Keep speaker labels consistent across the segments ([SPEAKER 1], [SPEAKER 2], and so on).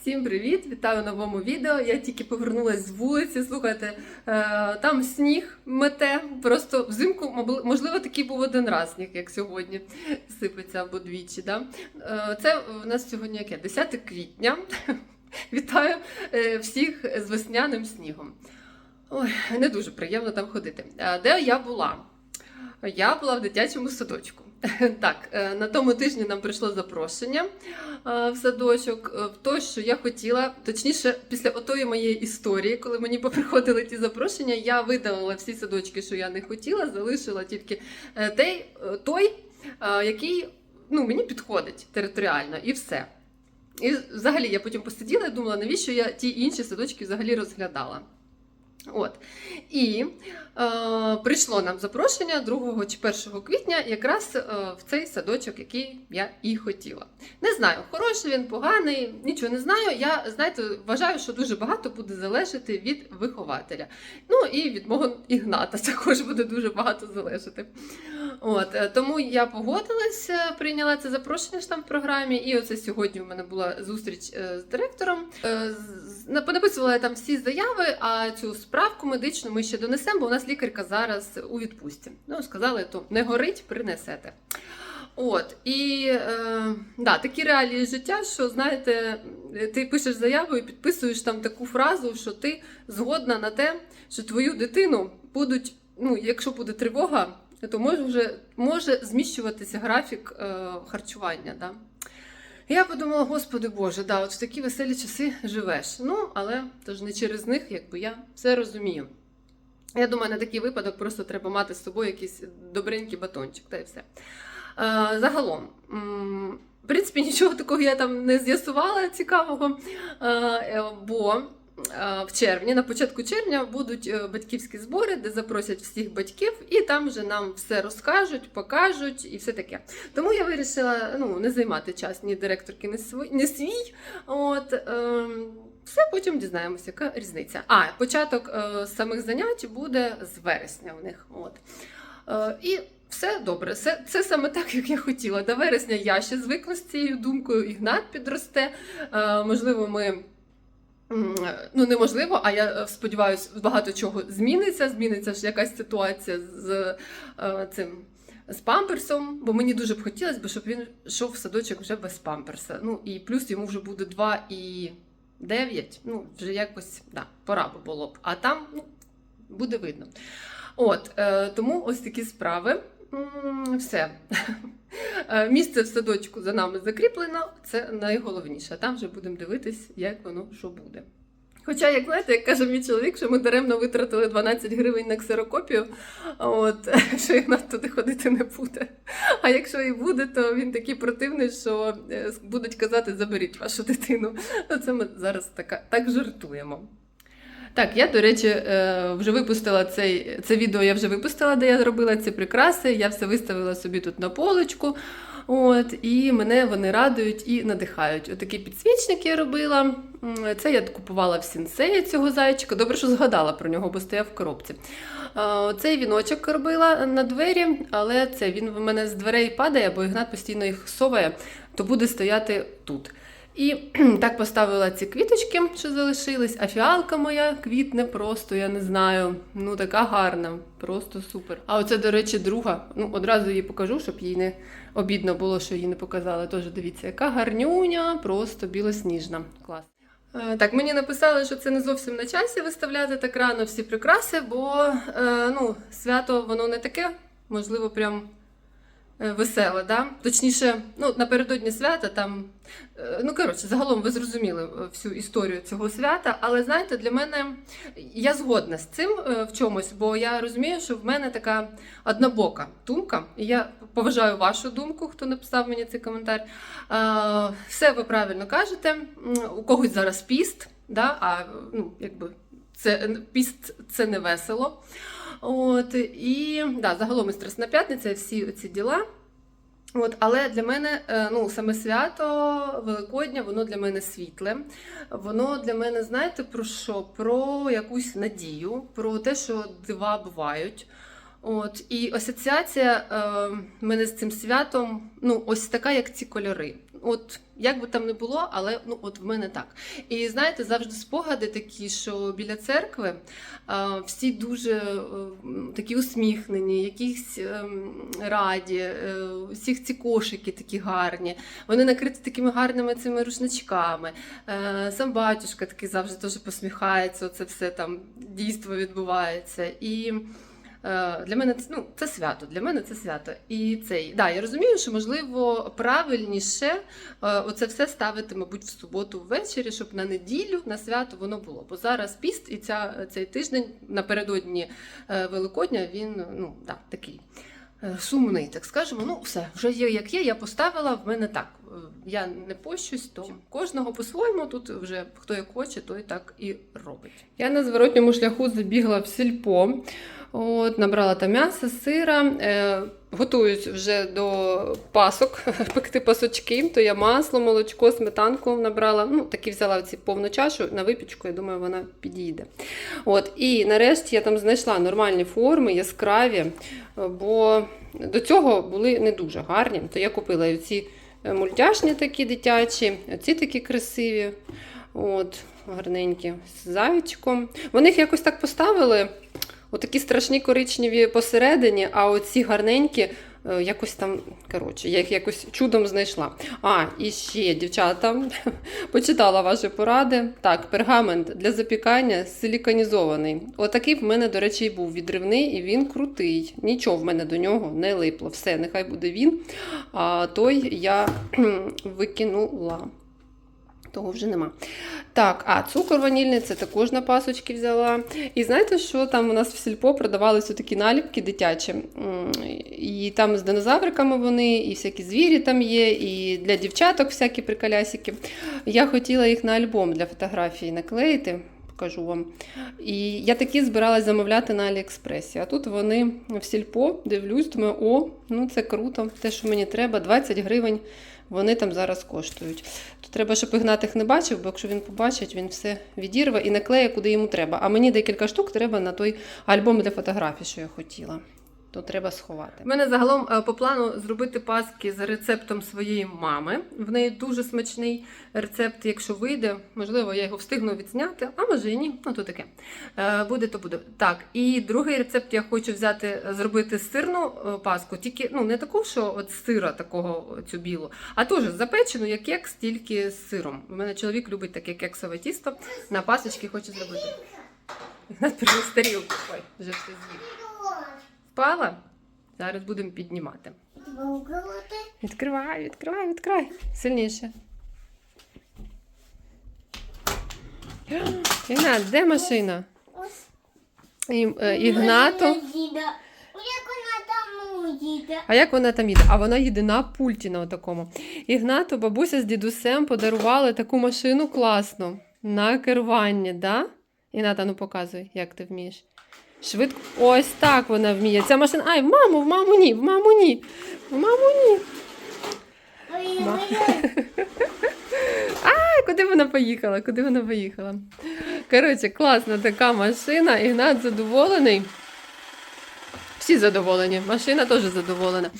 [SPEAKER 1] Всім привіт! Вітаю новому відео. Я тільки повернулася з вулиці. Слухайте, е, там сніг мете. Просто взимку, можливо, такий був один раз сніг, як сьогодні сипеться або двічі. Да? Е, Це у нас сьогодні яке? 10 квітня. Вітаю е, всіх з весняним снігом. Ой, не дуже приємно там ходити. Де я була? Я була в дитячому садочку. Так, е, на тому тижні нам прийшло запрошення е, в садочок е, в те, що я хотіла, точніше, після отої моєї історії, коли мені поприходили ті запрошення, я видалила всі садочки, що я не хотіла, залишила тільки той, той який ну, мені підходить територіально, і все. І взагалі я потім посиділа і думала, навіщо я ті інші садочки взагалі розглядала. От. І прийшло нам запрошення 2 чи 1 квітня якраз е, в цей садочок, який я і хотіла. Не знаю, хороший він, поганий, нічого не знаю. Я знаєте, вважаю, що дуже багато буде залежати від вихователя. Ну і від мого ігната також буде дуже багато залежати. От, е, тому я погодилась, е, прийняла це запрошення ж там в програмі. І оце сьогодні у мене була зустріч е, з директором. Е, Понаписувала я там всі заяви, а цю справку медичну ми ще донесемо, бо у нас лікарка зараз у відпустці. Ну, сказали, то не горить, принесете. От, і е, да, такі реалії життя, що знаєте, ти пишеш заяву і підписуєш там таку фразу, що ти згодна на те, що твою дитину будуть, ну, якщо буде тривога, то може вже може зміщуватися графік е, харчування. Да? Я подумала, господи Боже, да, от в такі веселі часи живеш. Ну, але то ж не через них, якби я все розумію. Я думаю, на такий випадок просто треба мати з собою якийсь добренький батончик, та й все. Е, загалом, в принципі, нічого такого я там не з'ясувала цікавого, е, е, бо в червні, на початку червня, будуть батьківські збори, де запросять всіх батьків, і там вже нам все розкажуть, покажуть і все таке. Тому я вирішила ну, не займати час ні директорки. Ні свій. От, ем, все потім дізнаємося, яка різниця. А, початок е, самих занять буде з вересня в них. От. Е, і все добре, це, це саме так, як я хотіла. До вересня я ще звикла з цією думкою, Ігнат підросте. Е, можливо, ми. Ну, неможливо, а я сподіваюся, багато чого зміниться. Зміниться ж якась ситуація з е, цим з памперсом, бо мені дуже б хотілося, щоб він йшов в садочок вже без памперса. Ну і плюс йому вже буде 2 і 9. Ну, вже якось да, пора би було б. А там ну, буде видно. От, е, тому ось такі справи. Все. Е, Місце в садочку за нами закріплено, це найголовніше. Там вже будемо дивитись, як воно що буде. Хоча, як знаєте, як каже мій чоловік, що ми даремно витратили 12 гривень на ксерокопію, от, що Ігнат туди ходити не буде. А якщо і буде, то він такий противний, що е, будуть казати, заберіть вашу дитину. Ну, це ми зараз така, так жартуємо. Так, я, до речі, е, вже випустила цей, це відео, я вже випустила, де я робила ці прикраси. Я все виставила собі тут на полочку. От, і мене вони радують і надихають. Отакий підсвічник я робила. Це я купувала в сінсеї цього зайчика. Добре, що згадала про нього, бо стояв в коробці. Цей віночок робила на двері, але це він в мене з дверей падає, бо Ігнат постійно їх соває, то буде стояти тут. І так поставила ці квіточки, що залишились, а фіалка моя квітне просто, я не знаю. Ну така гарна, просто супер. А оце, до речі, друга. Ну, одразу її покажу, щоб їй не обідно було, що її не показали. Тож дивіться, яка гарнюня, просто білосніжна. Клас. Е, Так, мені написали, що це не зовсім на часі виставляти так рано всі прикраси, бо е, ну, свято воно не таке, можливо, прям е, веселе, да? Точніше, ну, напередодні свята там. е, Ну, коротше, загалом ви зрозуміли е, всю історію цього свята, але знаєте, для мене я згодна з цим в чомусь, бо я розумію, що в мене така однобока думка. І я поважаю вашу думку, хто написав мені цей коментар. Все ви правильно кажете. У когось зараз піст, да? а ну, якби це піст це не весело. От, і да, загалом і Страсна п'ятниця, всі ці діла. От, але для мене е, ну, саме свято Великодня, воно для мене світле. Воно для мене, знаєте, про що? Про якусь надію, про те, що дива бувають. От, і асоціація е, мене з цим святом, ну, ось така, як ці кольори. От як би там не було, але ну от в мене так. І знаєте, завжди спогади такі, що біля церкви а, всі дуже е, такі усміхнені, якісь ем, раді, е, всіх ці кошики такі гарні. Вони накриті такими гарними цими рушничками. Е, Сам батюшка такий завжди теж посміхається, оце все там дійство відбувається. І е, для мене це, ну, це свято. Для мене це свято. І цей, да, я розумію, що можливо правильніше е, оце все ставити, мабуть, в суботу ввечері, щоб на неділю, на свято воно було. Бо зараз піст і ця, цей тиждень напередодні е, Великодня він ну, да, такий. е, Сумний, так скажемо, ну все, вже є як є, я поставила, в мене так. Е, Я не пощусь, то кожного по-своєму тут вже хто як хоче, той так і робить. Я на зворотньому шляху забігла в сільпо, от, набрала там м'яса, сира, е, готуюсь вже до пасок, пекти пасочки, то я масло, молочко, сметанку набрала. Ну, такі взяла ці повну чашу на випічку, я думаю, вона підійде. От, і нарешті я там знайшла нормальні форми, яскраві, бо до цього були не дуже гарні. То я купила ці е, мультяшні такі дитячі, ці такі красиві. От, гарненькі, з зайчиком. Вони їх якось так поставили. Отакі страшні коричневі посередині, а оці гарненькі. е, Якось там, коротше, я їх якось чудом знайшла. А, і ще, дівчата, почитала ваші поради. Так, пергамент для запікання силіконізований. Отакий в мене, до речі, був відривний, і він крутий. Нічого в мене до нього не липло. Все, нехай буде він. А той я викинула. Того вже нема. Так, а цукор ванільний це також на пасочки взяла. І знаєте, що там у нас в сільпо продавалися такі наліпки дитячі. І там з динозавриками вони, і всякі звірі там є, і для дівчаток всякі приколясики. Я хотіла їх на альбом для фотографії наклеїти. Покажу вам. І я такі збиралась замовляти на Аліекспресі. А тут вони в сільпо, дивлюсь, думаю, о, ну це круто, те, що мені треба, 20 гривень вони там зараз коштують. То треба, щоб Ігнат їх не бачив, бо якщо він побачить, він все відірве і наклеє, куди йому треба. А мені декілька штук треба на той альбом для фотографій, що я хотіла. То треба сховати. У мене загалом е, по плану зробити паски за рецептом своєї мами. В неї дуже смачний рецепт. Якщо вийде, можливо, я його встигну відзняти, а може і ні. Ну то таке. Е, Буде, то буде. Так, і другий рецепт я хочу взяти, зробити сирну е, паску, тільки ну не таку, що от сира такого цю білу, а теж запечену, як кекс, тільки з сиром. У мене чоловік любить таке кексове тісто. На пасочки хоче зробити. Приніс тарілку. Ой, вже все з'їв. Впала? Зараз будемо піднімати. Відкривай, відкривай, відкривай. Сильніше. Ігнат, де машина? Е, Ігнату. А як вона там їде? А вона їде на пульті на такому. Ігнату бабуся з дідусем подарували таку машину класну на керування, да? Ігната, ну показуй, як ти вмієш. Швидко. Ось так вона вміє. Ця машина. Ай, в маму, в маму ні, в маму ні. В маму ні. Ма.
[SPEAKER 2] ой,
[SPEAKER 1] куди вона поїхала? Куди вона поїхала? Коротше, класна така машина. Ігнат задоволений. Всі задоволені, машина теж задоволена.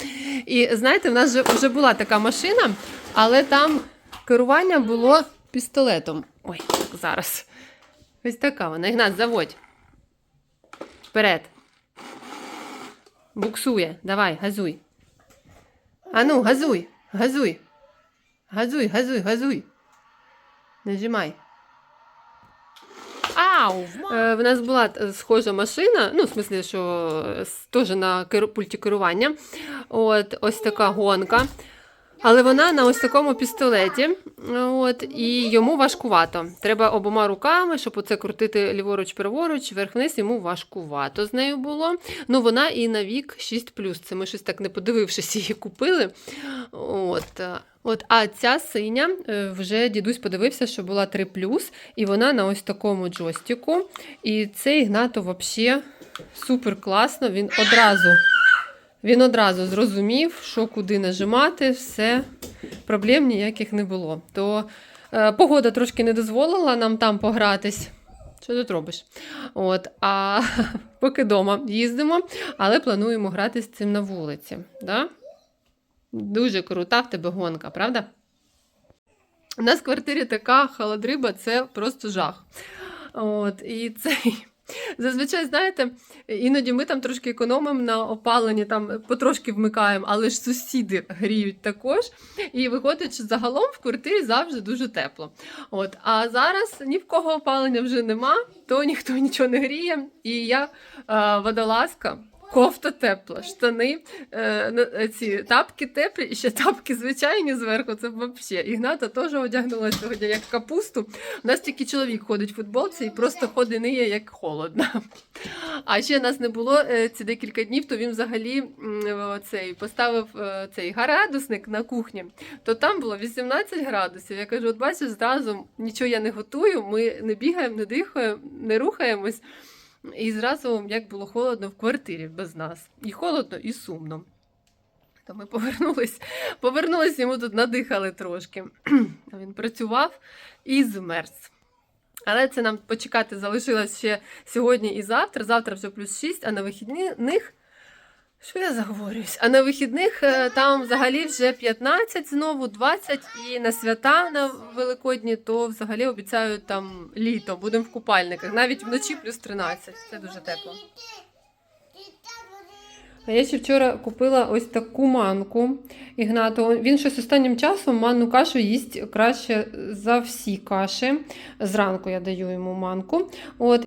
[SPEAKER 1] І знаєте, в нас вже, вже була така машина, але там керування було пістолетом. Ой, зараз. Ось така вона. Ігнат, заводь. Вперед. Буксує. Давай, газуй. Ану, газуй, газуй. Газуй, газуй, газуй. Нажимай. Ау! Е, в нас була е, схожа машина, ну, в смислі, що е, теж на пульті керування. От, ось така гонка. Але вона на ось такому пістолеті. От, і йому важкувато. Треба обома руками, щоб оце крутити ліворуч-праворуч, вверх-вниз, йому важкувато з нею було. Ну, вона і на вік 6 Це ми щось так не подивившись, її купили. От. От, а ця синя е, вже дідусь подивився, що була 3 і вона на ось такому джойстику. І цей Ігнато взагалі супер класно. Він одразу, він одразу зрозумів, що куди нажимати, все, проблем ніяких не було. То е, погода трошки не дозволила нам там погратись. Що тут робиш? От, а поки вдома їздимо, але плануємо грати з цим на вулиці. Да? Дуже крута в тебе гонка, правда? У нас в квартирі така холодриба, це просто жах. От, і цей. Зазвичай, знаєте, іноді ми там трошки економимо на опаленні, там потрошки вмикаємо, але ж сусіди гріють також. І виходить, що загалом в квартирі завжди дуже тепло. От, а зараз ні в кого опалення вже нема, то ніхто нічого не гріє. І я е, водолазка. Кофта тепла, штани, е, е, ці тапки теплі, і ще тапки звичайні зверху. Це взагалі. Ігната теж одягнула сьогодні як капусту. У нас тільки чоловік ходить в футболці і просто ходить ниє як холодно. А ще нас не було е, ці декілька днів, то він взагалі цей поставив е, цей градусник на кухні. То там було 18 градусів. Я кажу: от бачиш, зразу нічого я не готую, ми не бігаємо, не дихаємо, не рухаємось. І зразу як було холодно в квартирі без нас. І холодно, і сумно. То ми повернулись, повернулись, йому тут надихали трошки. Він працював і змерз. Але це нам почекати залишилось ще сьогодні і завтра. Завтра вже плюс 6, а на вихідних. Що я заговорююсь? А на вихідних е, там взагалі вже 15 знову, 20, і на свята на Великодні, то взагалі обіцяють там літо, будемо в купальниках. Навіть вночі плюс 13. Це дуже тепло. А я ще вчора купила ось таку манку Ігнату. Він щось останнім часом манну кашу їсть краще за всі каші. Зранку я даю йому манку. От.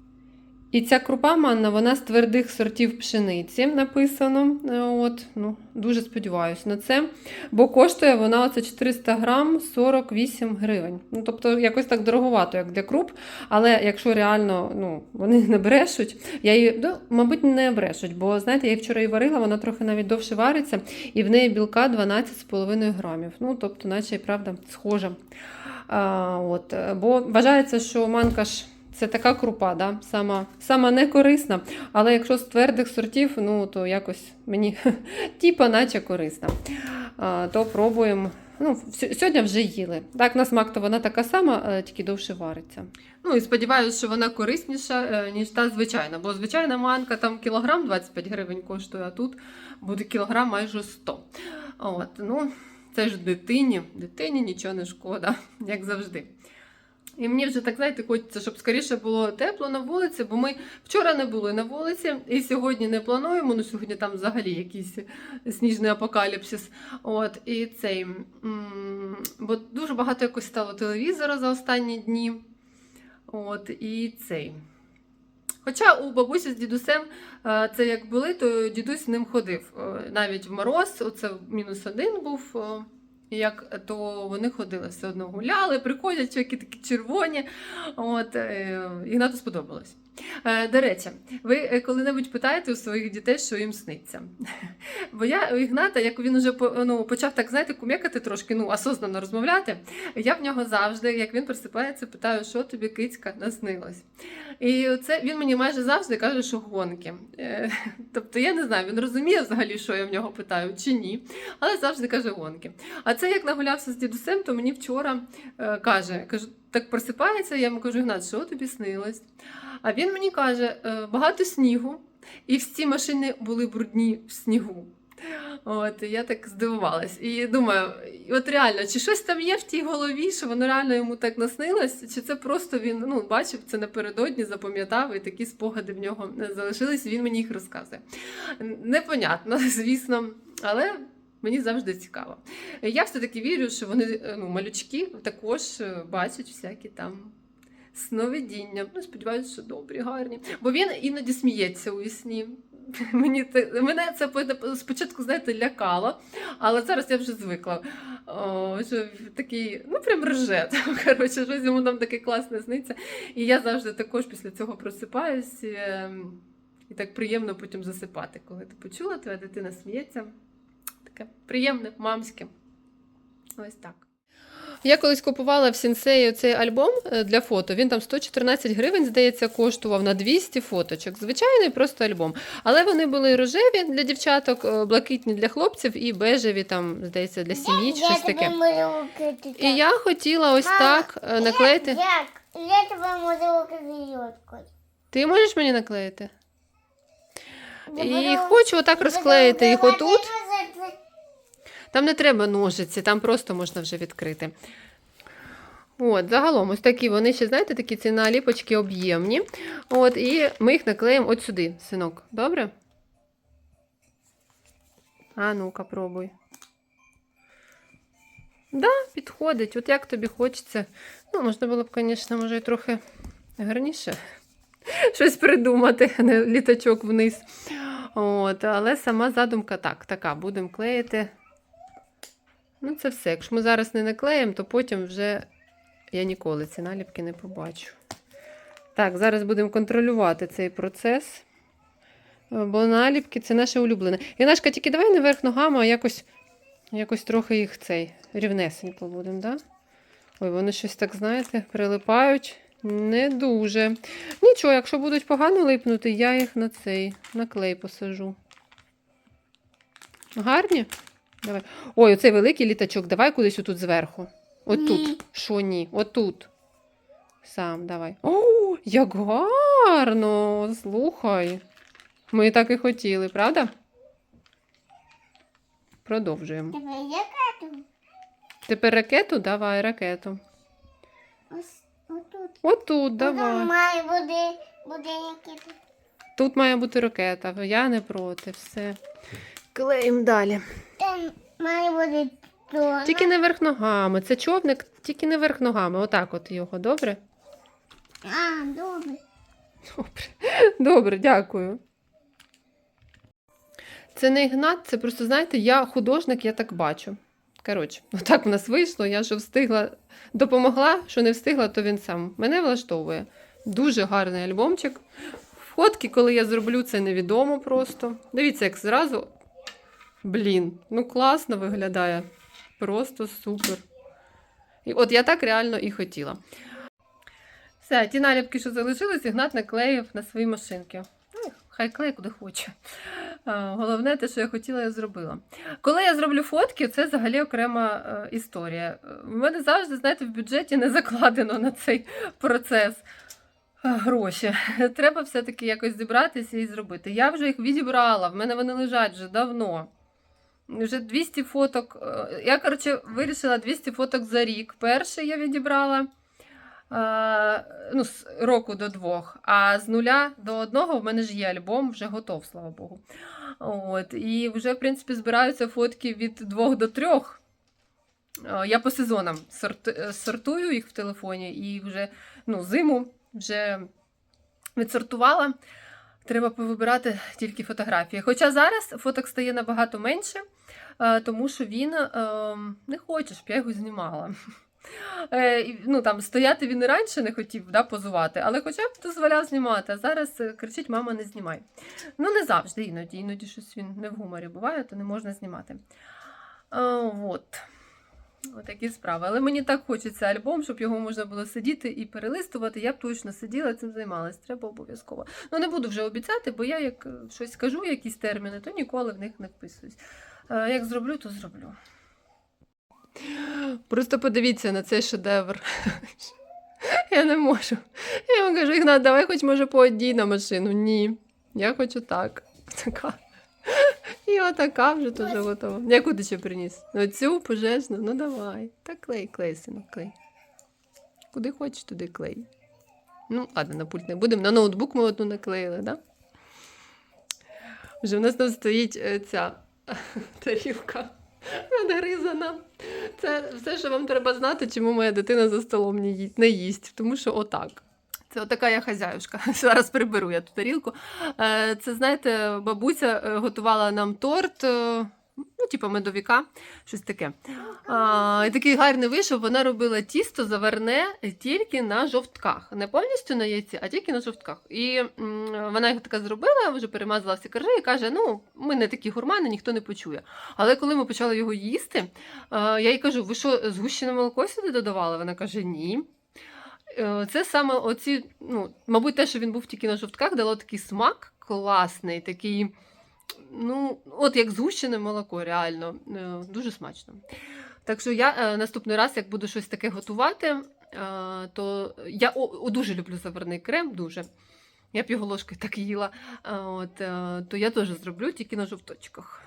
[SPEAKER 1] І ця крупа манна, вона з твердих сортів пшениці написано. Е, От, ну, дуже сподіваюся на це. Бо коштує вона оце 400 грам 48 гривень. Ну, тобто якось так дороговато, як для круп. Але якщо реально ну, вони не брешуть, я її, ну, мабуть, не брешуть, бо знаєте, я її вчора і варила, вона трохи навіть довше вариться, і в неї білка 12,5 грамів. Ну, тобто, наче і правда, схожа. А, от, бо вважається, що манка ж. Це така крупа, да? сама, сама не корисна, але якщо з твердих сортів, ну то якось мені типа наче корисна. А, то пробуємо. Ну, сьогодні вже їли. Так, на смак то вона така сама, е, тільки довше вариться. Ну і сподіваюся, що вона корисніша, е, ніж та звичайна. Бо звичайна манка там кілограм 25 гривень коштує, а тут буде кілограм майже 100. От, ну, це ж дитині. Дитині нічого не шкода, як завжди. І мені вже так, знаєте, хочеться, щоб скоріше було тепло на вулиці, бо ми вчора не були на вулиці і сьогодні не плануємо. Ну, сьогодні там взагалі якийсь сніжний апокаліпсис. От, і цей, бо дуже багато якось стало телевізора за останні дні. От, і цей. Хоча у бабусі з дідусем е, це як були, то дідусь ним ходив. Е, Навіть в мороз, оце мінус один був. Е, Як то вони ходили все одно гуляли, приходять чоловіки такі червоні. От е, Ігнату сподобалось. Е, До речі, ви е, коли-небудь питаєте у своїх дітей, що їм сниться? Бо я у Ігната, як він уже ну, почав так, знаєте, кумекати трошки, ну, осознанно розмовляти, я в нього завжди, як він просипається, питаю, що тобі кицька наснилось. І це він мені майже завжди каже, що гонки. Е, Тобто я не знаю, він розуміє взагалі, що я в нього питаю, чи ні, але завжди каже гонки. А це як нагулявся з дідусем, то мені вчора каже, кажу, так просипається, я йому кажу, Ігнат, що тобі снилось? А він мені каже, «Е, багато снігу, і всі машини були брудні в снігу. От, я так здивувалась. І думаю, от реально, чи щось там є в тій голові, що воно реально йому так наснилось, чи це просто він ну, бачив це напередодні, запам'ятав, і такі спогади в нього залишились, і він мені їх розказує. Непонятно, звісно, але мені завжди цікаво. Я все-таки вірю, що вони, е, ну, малючки, також е, бачать всякі там. Сновидіння. Ну, сподіваюся, що добрі, гарні. Бо він іноді сміється у сні. Мені це, мене це спочатку, знаєте, лякало, але зараз я вже звикла. О, що такий, ну прям рже. Там, коротше, щось йому там таке класне сниться. І я завжди також після цього просипаюсь. ем, І так приємно потім засипати, коли ти почула, твоя дитина сміється. Таке приємне, мамське. Ось так. Я колись купувала в сінсеї цей альбом е, для фото. Він там 114 гривень, здається, коштував на 200 фоточок. Звичайний просто альбом. Але вони були рожеві для дівчаток, е, блакитні для хлопців і бежеві, там, здається, для сім'ї щось таке. І я хотіла ось так е, наклеїти.
[SPEAKER 2] Як? Я тебе можу.
[SPEAKER 1] Ти можеш мені наклеїти? І хочу отак розклеїти їх отут. Там не треба ножиці, там просто можна вже відкрити. От, загалом, ось такі вони ще, знаєте, такі ці наліпочки об'ємні. От, і ми їх наклеїмо от сюди, синок. Добре? А ну-ка, пробуй. Да, підходить. От як тобі хочеться. Ну, можна було б, звісно, може, і трохи гарніше щось придумати, не літачок вниз. От, але сама задумка так, така, будемо клеїти. Ну, це все. Якщо ми зараз не наклеїмо, то потім вже я ніколи ці наліпки не побачу. Так, зараз будемо контролювати цей процес. е, Бо наліпки це наше улюблене. Янашка, тільки давай не верх ногами, а якось, якось трохи їх цей рівнесенько будемо, да? Ой, вони щось так, знаєте, прилипають. Не дуже. Нічого, якщо будуть погано липнути, я їх на цей на клей посажу. Гарні? Давай. Ой, оцей великий літачок, давай кудись отут зверху. Отут. Що ні? Отут. Сам давай. О, як гарно! Слухай. Ми так і хотіли, правда? Продовжуємо.
[SPEAKER 2] Яка тут?
[SPEAKER 1] Тепер ракету? Давай ракету.
[SPEAKER 2] Ось отут.
[SPEAKER 1] Отут,
[SPEAKER 2] Тут
[SPEAKER 1] давай.
[SPEAKER 2] має бути, буде. Тут
[SPEAKER 1] має бути ракета. Я не проти. Все. Клеїмо далі.
[SPEAKER 2] Там має бути тут.
[SPEAKER 1] Тільки не верх ногами. Це човник, тільки не верх ногами. Отак от його, добре?
[SPEAKER 2] А, добре.
[SPEAKER 1] Добре. Добре, дякую. Це не ігнат, це просто, знаєте, я художник, я так бачу. Коротше, отак в нас вийшло. Я що встигла, допомогла, що не встигла, то він сам. Мене влаштовує. Дуже гарний альбомчик. Фотки, коли я зроблю, це невідомо просто. Дивіться, як зразу. Блін, ну класно виглядає. Просто супер. І от я так реально і хотіла. Все, ті наліпки, що залишились, Ігнат наклеїв на свої машинки. Ну, хай клеє куди хоче. Головне, те, що я хотіла, я зробила. Коли я зроблю фотки, це взагалі окрема е, історія. У мене завжди, знаєте, в бюджеті не закладено на цей процес е, гроші. Треба все-таки якось зібратися і зробити. Я вже їх відібрала, в мене вони лежать вже давно. Вже 200 фоток. е, Я, коротше, вирішила 200 фоток за рік. Перший я відібрала е, ну, з року до двох, а з нуля до одного в мене ж є альбом, вже готов, слава Богу. От, і вже, в принципі, збираються фотки від двох до трьох. Е, Я по сезонам сортую їх в телефоні і вже ну, зиму вже відсортувала. Треба повибирати тільки фотографії. Хоча зараз фоток стає набагато менше, тому що він е, не хоче, щоб я його знімала. Е, Ну, там, стояти він і раніше не хотів да, позувати, але хоча б дозволяв знімати. А зараз е, кричить: мама, не знімай. Ну, не завжди іноді, іноді щось він не в гуморі буває, то не можна знімати. Е, от. Отакі справи. Але мені так хочеться альбом, щоб його можна було сидіти і перелистувати. Я б точно сиділа цим займалась. Треба обов'язково. Ну, не буду вже обіцяти, бо я як е, щось скажу, якісь терміни, то ніколи в них не вписуюсь. Е, Як зроблю, то зроблю. Просто подивіться на цей шедевр. Я не можу. Я йому кажу, Ігнат, давай хоч може по одній на машину. Ні. Я хочу так. Така. І отака вже теж готова. Яку ти ще приніс? Оцю пожежну? Ну давай. Та клей, клей, синок, клей. Куди хочеш, туди клей. Ну, ладно, на пульт не будемо. На ноутбук ми одну наклеїли, так? Да? Вже в нас там стоїть е, ця тарілка надгризана. Це все, що вам треба знати, чому моя дитина за столом не їсть. Тому що отак. Це отака я хазяюшка. Зараз приберу я ту тарілку. Е, Це, знаєте, бабуся е, готувала нам торт, е, ну, типу медовіка, щось таке. А, і такий гарний вийшов, вона робила тісто заварне тільки на жовтках. Не повністю на яйці, а тільки на жовтках. І м, вона його така зробила, вже перемазала всі коржі і каже: ну, ми не такі гурмани, ніхто не почує. Але коли ми почали його їсти, е, я їй кажу: ви що, згущене молоко сюди додавали? Вона каже, ні. Е, Це саме оці, ну, мабуть, те, що він був тільки на жовтках, дало такий смак класний, такий, ну, от як згущене молоко, реально, е, дуже смачно. Так що я е, наступний раз, як буду щось таке готувати, е, то я о, о, дуже люблю заварний крем, дуже. Я б його ложкою так їла. От, то я теж зроблю тільки на жовточках.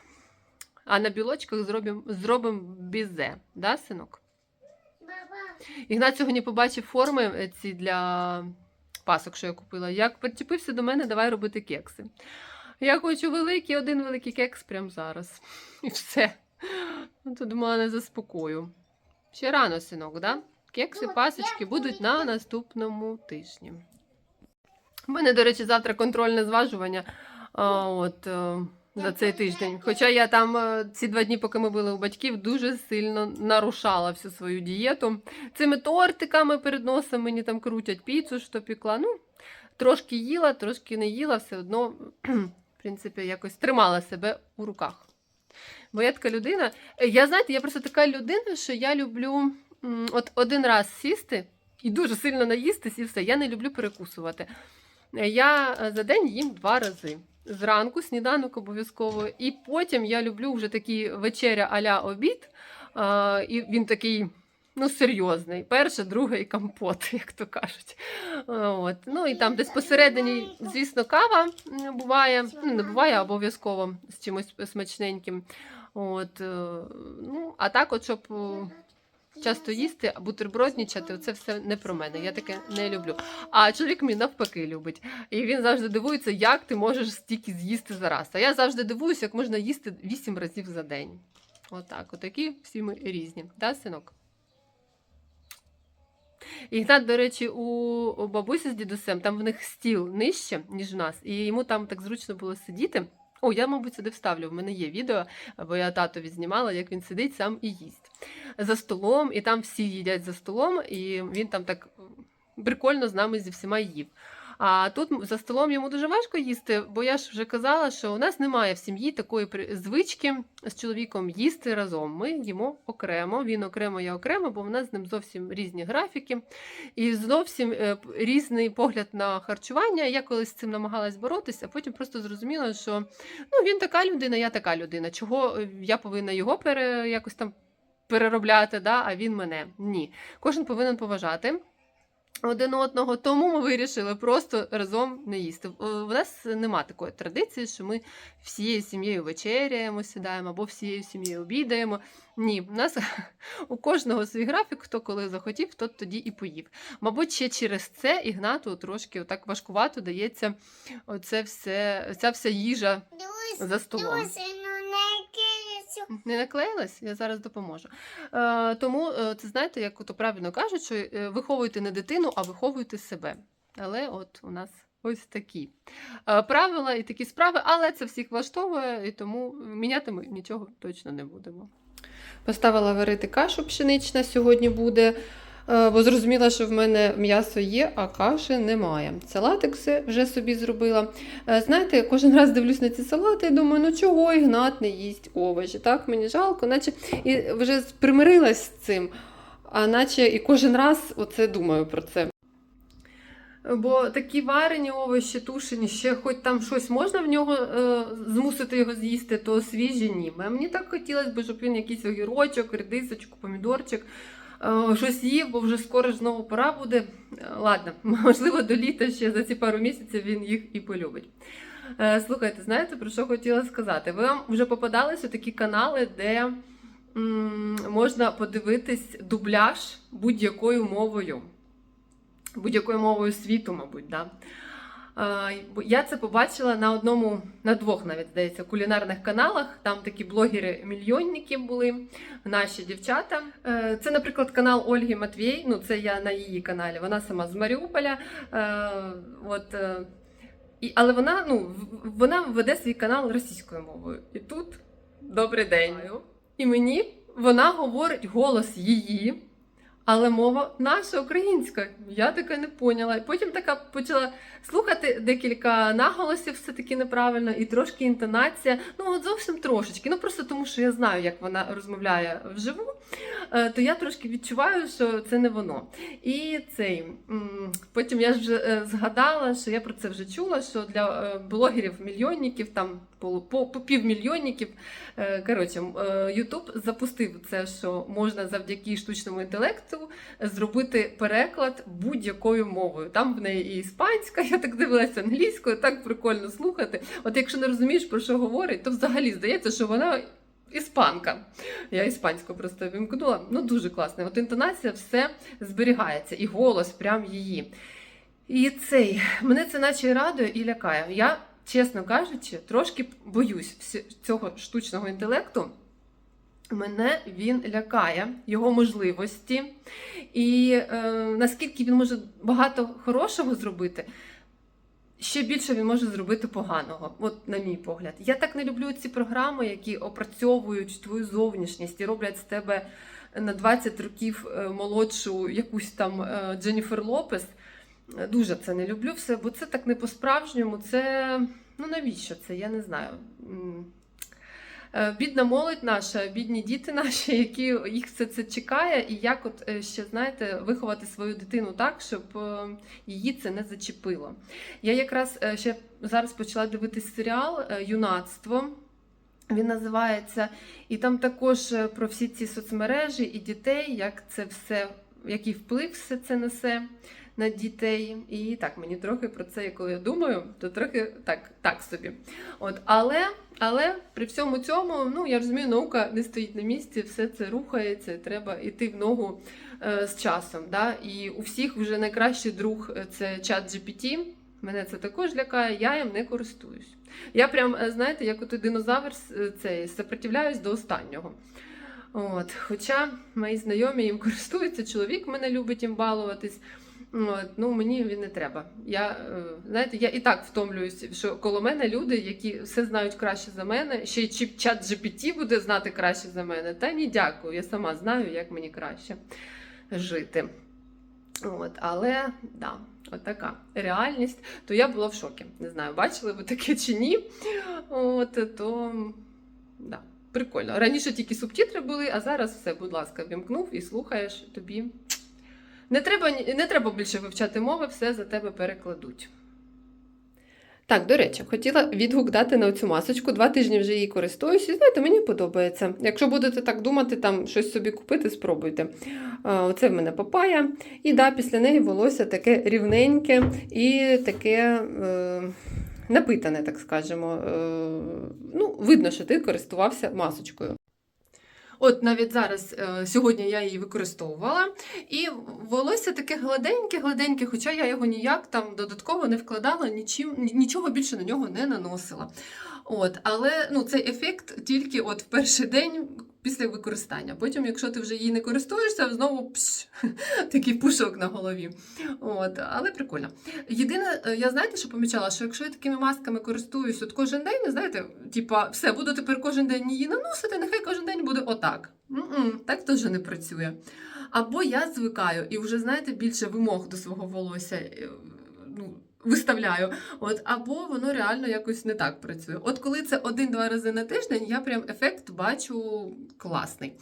[SPEAKER 1] А на білочках зробимо зробим бізе, да, синок? Ігнат сьогодні побачив форми ці для пасок, що я купила. Як причепився до мене, давай робити кекси. Я хочу великий, один великий кекс прямо зараз. І все. Ну, то думала, заспокою. Ще рано, синок, да? Кекси,
[SPEAKER 2] Ну,
[SPEAKER 1] пасочки будуть на наступному тижні. У мене, до речі, завтра контрольне зважування а, от, е, за цей тиждень. Хоча я там е, ці два дні, поки ми були у батьків, дуже сильно нарушала всю свою дієту. Цими тортиками перед носом мені там крутять піцу, що пікла. Ну, трошки їла, трошки не їла, все одно, принципі, якось тримала себе у руках. Бо я така людина. Я знаєте, я просто така людина, що я люблю от один раз сісти і дуже сильно наїстись, і все. Я не люблю перекусувати. Я е, за день їм два рази. Зранку, сніданок обов'язково, і потім я люблю вже такий вечеря а-ля обід. І він такий, ну, серйозний. Перше, друге і компот, як то кажуть. От. Ну і там десь посередині, звісно, кава буває. Ну, не буває обов'язково з чимось смачненьким. От, е, ну, а так, от, щоб е, часто їсти, бутерброднічати, це все не про мене. Я таке не люблю. А чоловік мій навпаки любить. І він завжди дивується, як ти можеш стільки з'їсти за раз. А я завжди дивуюся, як можна їсти 8 разів за день. Отак, отакі всі ми різні. Да, синок? Ігнат, до речі, у, бабусі з дідусем, там в них стіл нижче, ніж у нас, і йому там так зручно було сидіти. О, я, мабуть, сюди вставлю. В мене є відео, бо я татові знімала, як він сидить сам і їсть за столом, і там всі їдять за столом, і він там так прикольно з нами зі всіма їв. А тут за столом йому дуже важко їсти, бо я ж вже казала, що у нас немає в сім'ї такої звички з чоловіком їсти разом. Ми їмо окремо, він окремо, я окремо, бо в нас з ним зовсім різні графіки і зовсім е, різний погляд на харчування. Я колись з цим намагалась боротися, а потім просто зрозуміла, що ну, він така людина, я така людина. Чого е, я повинна його пере, якось там переробляти, да, а він мене. Ні. Кожен повинен поважати. Один одного, тому ми вирішили просто разом не їсти. Е, У нас нема такої традиції, що ми всією сім'єю вечеряємо, сідаємо або всією сім'єю обідаємо. Ні, у нас у кожного свій графік, хто коли захотів, тот тоді і поїв. Мабуть, ще через це Ігнату трошки отак важкувато дається оце все, ця вся їжа за столом.
[SPEAKER 2] Ну не
[SPEAKER 1] наклеїлась? Я зараз допоможу. Е, тому е, це знаєте, як то правильно кажуть, що е, виховуйте не дитину, а виховуйте себе. Але от у нас ось такі е, правила і такі справи, але це всіх влаштовує, і тому міняти ми нічого точно не будемо. Поставила варити кашу пшенична сьогодні буде. Е, Бо зрозуміла, що в мене м'ясо є, а каші немає. Салатик вже собі зробила. Е, Знаєте, кожен раз дивлюсь на ці салати і думаю, ну чого Ігнат не їсть овочі? Так, мені жалко, наче і вже примирилась з цим, а наче і кожен раз оце думаю про це. Бо такі варені овочі, тушені, ще хоч там щось можна в нього е, змусити його з'їсти, то свіжі ні. Мені так хотілося б, щоб він якийсь огірочок, редисочку, помідорчик, щось їв, бо вже скоро ж знову пора буде. Е, Ладно, можливо, до літа ще за ці пару місяців він їх і полюбить. Е, Слухайте, знаєте, про що хотіла сказати? Ви вам вже попадалися такі канали, де можна подивитись дубляж будь-якою мовою. Будь-якою мовою світу, мабуть, да. Я це побачила на одному, на двох навіть здається, кулінарних каналах. Там такі блогери-мільйонники були, наші дівчата. Е, Це, наприклад, канал Ольги Матвій. Ну, це я на її каналі. Вона сама з Маріуполя. Е, От, е, і, але вона, ну, вона веде свій канал російською мовою. І тут добрий день. І мені вона говорить голос її, але мова наша українська. Я таке не поняла. Потім така почала слухати декілька наголосів, все таки неправильно, і трошки інтонація. Ну, от зовсім трошечки. Ну просто тому, що я знаю, як вона розмовляє вживу, е, то я трошки відчуваю, що це не воно. І цей потім я ж вже е, згадала, що я про це вже чула, що для е, блогерів-мільйонників, там по, по, півмільйонників, е, коротше, е, Ютуб запустив це, що можна завдяки штучному інтелекту зробити переклад будь-якою мовою. Там в неї і іспанська, я так дивилася англійською, так прикольно слухати. От якщо не розумієш, про що говорить, то взагалі здається, що вона іспанка. Я іспанську просто вимкнула. Ну, дуже класно. От інтонація все зберігається, і голос прям її. І цей, мене це наче радує і лякає. Я, чесно кажучи, трошки боюсь цього штучного інтелекту. Мене він лякає, його можливості, і е, наскільки він може багато хорошого зробити, ще більше він може зробити поганого, от на мій погляд. Я так не люблю ці програми, які опрацьовують твою зовнішність і роблять з тебе на 20 років е, молодшу якусь там е, Дженніфер Лопес. Дуже це не люблю все, бо це так не по-справжньому. Це ну навіщо це? Я не знаю. Е, Бідна молодь наша, бідні діти наші, які їх все це чекає, і як от е, ще знаєте виховати свою дитину так, щоб е, її це не зачепило. Я якраз ще зараз почала дивитись серіал Юнацтво. Він називається, і там також про всі ці соцмережі і дітей, як це все, який вплив все це несе на дітей. І так, мені трохи про це, коли я думаю, то трохи так, так собі. От, але, але при всьому цьому, ну я розумію, наука не стоїть на місці, все це рухається, треба йти в ногу е, з часом. Да? І у всіх вже найкращий друг е, це чат GPT. Мене це також лякає, я їм не користуюсь. Я прям, е, знаєте, як от динозавр цей, сопротивляюсь до останнього. От. Хоча мої знайомі їм користуються, чоловік мене любить їм балуватись. От, ну мені він не треба. Я е, знаєте, я і так втомлююсь, що коло мене люди, які все знають краще за мене, ще й чат GPT буде знати краще за мене. Та ні, дякую. Я сама знаю, як мені краще жити. От, але да, от така реальність. То я була в шокі. Не знаю, бачили ви таке чи ні. От, то да, прикольно. Раніше тільки субтитри були, а зараз все, будь ласка, вімкнув і слухаєш тобі. Не треба, не треба більше вивчати мови, все за тебе перекладуть. Так, до речі, хотіла відгук дати на цю масочку. Два тижні вже її користуюсь, і знаєте, мені подобається. Якщо будете так думати, там щось собі купити, спробуйте. Оце в мене папая. І да, після неї волосся таке рівненьке і таке е, напитане, так скажемо. Е, ну, видно, що ти користувався масочкою. От навіть зараз, е, сьогодні я її використовувала, і волосся таке гладеньке, гладеньке, хоча я його ніяк там додатково не вкладала, нічим, нічого більше на нього не наносила. От, але ну, цей ефект тільки от в перший день після використання. Потім, якщо ти вже її не користуєшся, знову пш, такий пушок на голові. От, але прикольно. Єдине, е, я знаєте, що помічала, що якщо я такими масками користуюсь от кожен день, знаєте, типа, все, буду тепер кожен день її наносити, нехай кожен день буде отак. М-м, так теж не працює. Або я звикаю і вже, знаєте, більше вимог до свого волосся е, ну, виставляю. От, або воно реально якось не так працює. От коли це один-два рази на тиждень, я прям ефект бачу класний.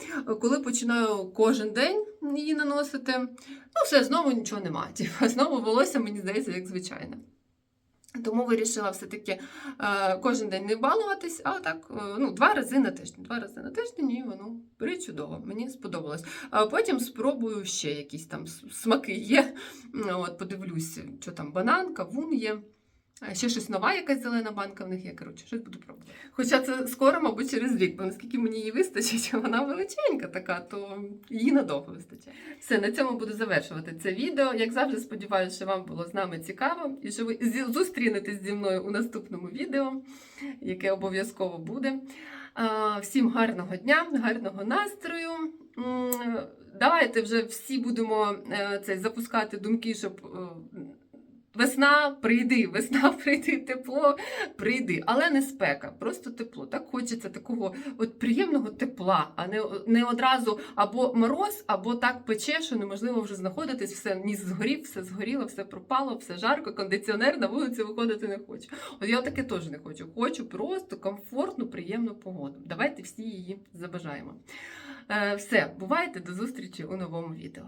[SPEAKER 1] Коли починаю кожен день її наносити, ну все, знову нічого немає. Типу, знову волосся, мені здається, як звичайне. Тому вирішила все-таки е, кожен день не балуватись, а так е, ну, два рази на тиждень. Два рази на тиждень і воно причудово. Мені сподобалось. А потім спробую ще якісь там смаки є. От, подивлюсь, що там банан, кавун є. Ще щось нова, якась зелена банка в них є. Коротше, щось буду пробувати. Хоча це скоро, мабуть, через рік, бо наскільки мені її вистачить, вона величенька така, то її надовго вистачає. Все, на цьому буду завершувати це відео. Як завжди, сподіваюся, що вам було з нами цікаво і що ви зустрінетесь зі мною у наступному відео, яке обов'язково буде. Всім гарного дня, гарного настрою. Давайте вже всі будемо е, цей, запускати думки, щоб. Весна, прийди, весна, прийди, тепло, прийди, але не спека, просто тепло. Так хочеться такого от приємного тепла, а не, не одразу або мороз, або так пече, що неможливо вже знаходитись, все ніс згорів, все згоріло, все пропало, все жарко, кондиціонер на вулицю виходити не хочу. От я таке теж не хочу. Хочу просто комфортну, приємну погоду. Давайте всі її забажаємо. Е, все, бувайте, до зустрічі у новому відео.